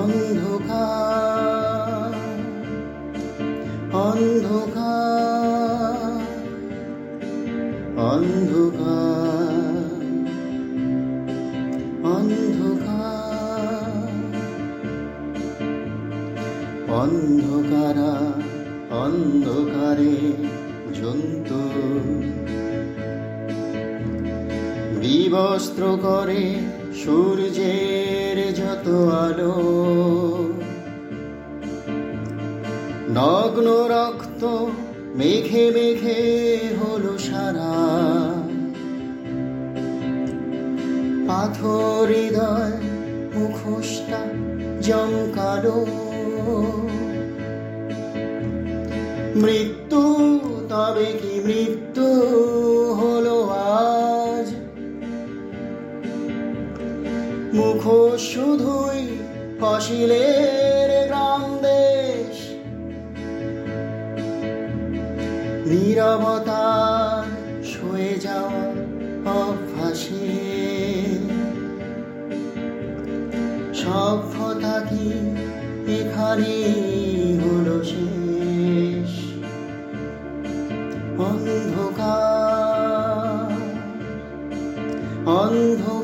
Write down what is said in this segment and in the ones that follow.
অন্ধকার অন্ধকার অন্ধকার অন্ধকার অন্ধকারা অন্ধকারে জন্তু বিবস্ত্র করে সূর্যের যত আলো, নগ্ন রক্ত মেঘে মেঘে হলো সারা। পাথর হৃদয়, মুখোশটা জমকালো। মৃত্যু, তবে কি মৃত্যু? মুখোশ শুধুই ফসিলের গ্রাম দেশ। নীরবতার সয়ে যাওয়া অভ্যাসে। সভ্যতা কি এখানে হলো শেষ? অন্ধকার অন্ধকার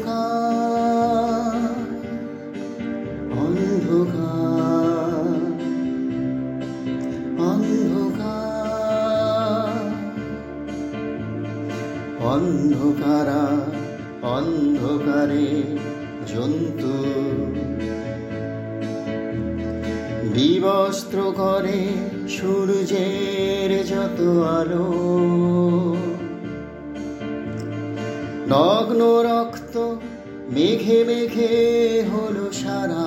অন্ধকারা, অন্ধকারে জন্তু। বিবস্ত্র করে সূর্যের যত আলো। নগ্ন রক্ত মেঘে মেঘে হলো সারা।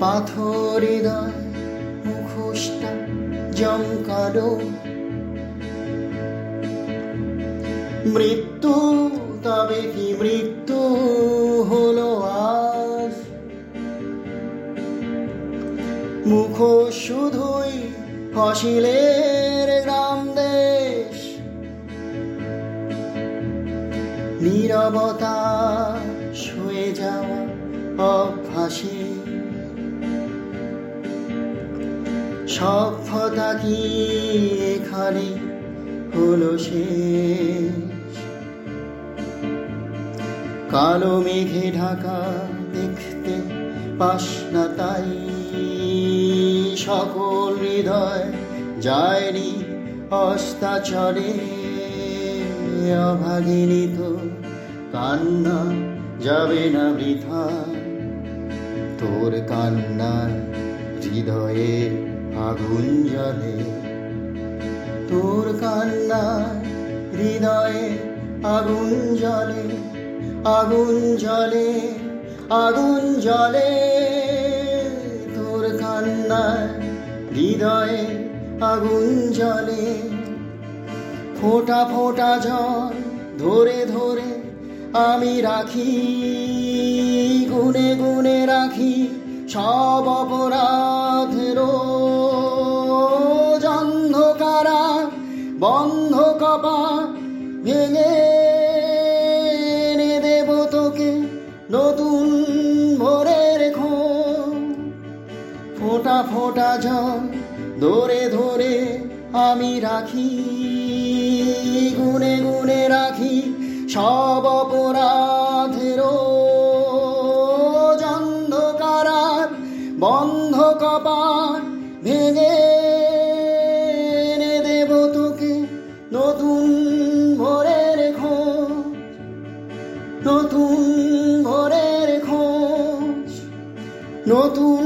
পাথর হৃদয় মুখোশটা জমকালো। মৃত্যু, তবে কি মৃত্যু হলো আজ? মুখ শুধুই ফসিলের গ্রাম দেশ। নীরবতা শুয়ে যাওয়া অভ্যাসে। সভ্যতা কি এখানে হলো শেষ? কালো মেঘে ঢাকা দেখতে পাস না তাই। সকল হৃদয় যায়নি অস্তাচলে অভাগিনী তো কান্না যাবে না বৃথা। তোর কান্নায় হৃদয়ে আগুন জ্বলে। তোর কান্নায় হৃদয়ে আগুন জ্বলে। আগুন জ্বলে আগুন জ্বলে। তোর কান্নায় হৃদয়ে আগুন জ্বলে। ফোঁটা ফোঁটা জল ধরে ধরে আমি রাখি, গুনে গুনে রাখি সব অপরাধের ফোঁটা জল ধরে ধরে আমি রাখি, গুনে গুনে রাখি সব অপরাধের অন্ধকারার বন্ধ কপাট ভেঙে দেব তোকে নতুন ভোরের খোঁজ, নতুন ভোরের খোঁজ, নতুন